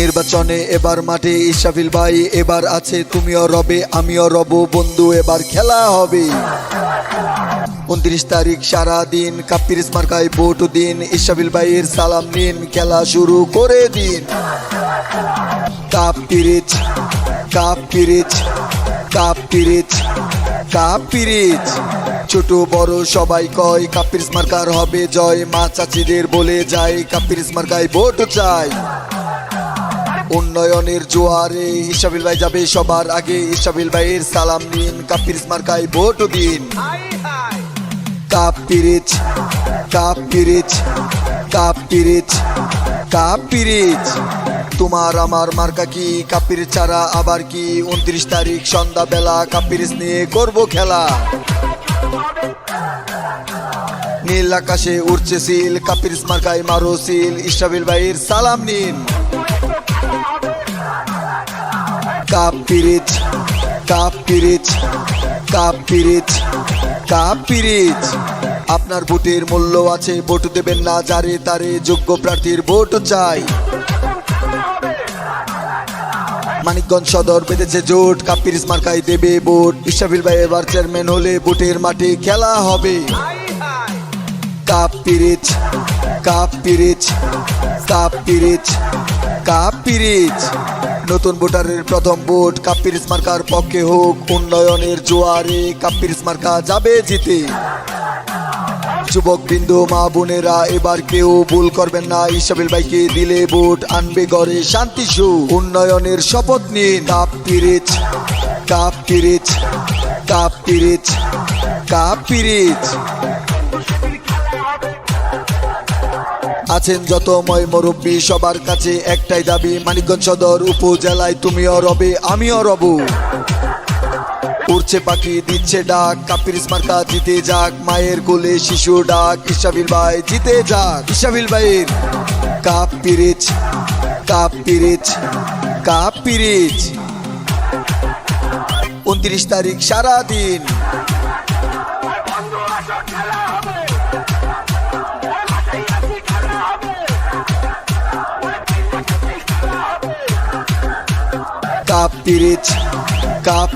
নির্বাচনে এবার মাঠে ইসাফিল ভাই, এবার আছে তুমিও রবে, আমিও রব, বন্ধু, এবার খেলা হবে। উনত্রিশ তারিখ সারা দিন কাপিরিস মার্কায় ভোট দিন ইসাফিল ভাইয়ের সালাম নিন, খেলা শুরু করে দিন। কাপ পিরিচ কাপ পিরিচ কাপ পিরিচ কাপ পিরিচ ছোট বড় সবাই কয় কাপিরিস মার্কার হবে জয়, মা চাচিদের বলে যায় কাপিরিস মার্কায় ভোট চাই। উন্নয়নের জোয়ারে ইসাবিল ভাই যাবে সবার আগে। ইসাবিল ভাইয়ের সালাম নিন কাপিরিস মার্কায় ভোট দিন। কাপ পিরিচ কাপ পিরিচ কাপ পিরিচ কাপ পিরিচ তোমার আমার মার্কা কি? কাপির ছাড়া আবার কি? উনত্রিশ তারিখ সন্ধ্যাবেলা কাপিরিস নিয়ে করব খেলা। নীল আকাশে উড়ছে সিল কাপিরিস মার্কায় মারো সিল। ইসাবিল ভাইয়ের সালাম নিন। কাপ পিরিচ কাপ পিরিচ কাপ পিরিচ কাপ পিরিচ আপনার ভোটের মূল্য আছে, ভোট দেবেন না, যারে তারে যোগ্য প্রার্থীর ভোট চাই। মানিকগঞ্জ সদর বেঁধেছে জোট কাপিরিস মার্কাই দেবে ভোট। ইসাফিল ভাই এবার চেয়ারম্যান হলে ভোটের মাঠে খেলা হবে। কাপ পিরিচ কাপ পিরিচ কাপ পিরিচ কাপ পিরিচ নতুন ভোটারের প্রথম ভোট কাপিরিস মার্কার পক্ষে হোক, উন্নয়নের জোয়ারে কাপিরিস মার্কা যাবে জিতে। যুবক বিন্দু মা বোনেরা, এবার কেউ ভুল করবেন না, ইসাবিল ভাইকে দিলে ভোট আনবে গড়ে শান্তি সু উন্নয়নের শপথ নিন। কাপ পিরিচ কাপ পিরিচ কাপ পিরিচ কাপ পিরিচ আছেন যত ময় মুরব্বী, সবার কাছে একটাই দাবি, মানিকগঞ্জ সদর উপজেলায় তুমিও রবে, আমিও রব। উড়ছে পাখি, দিচ্ছে ডাক কাপিরিস মার্কা জিতে যাক, মায়ের কোলে শিশু ডাক ইসাবিল ভাই জিতে যাক। ইসাবিল ভাইয়ের কাপ পিরিচ কাপ পিরিচ কাপ পিরিচ উনত্রিশ তারিখ সারা কাপ পিরিচ কাপ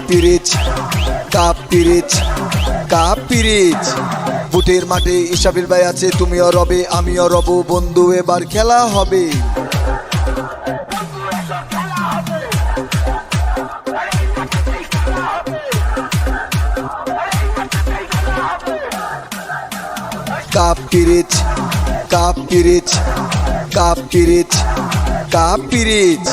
পিরিচ বুটের মাঠে ইসাবিল ভাই আছে, তুমিও রবে, আমিও রব, বন্ধু, এবার খেলা হবে। কাপ পিরিচ কাপ পিরিচ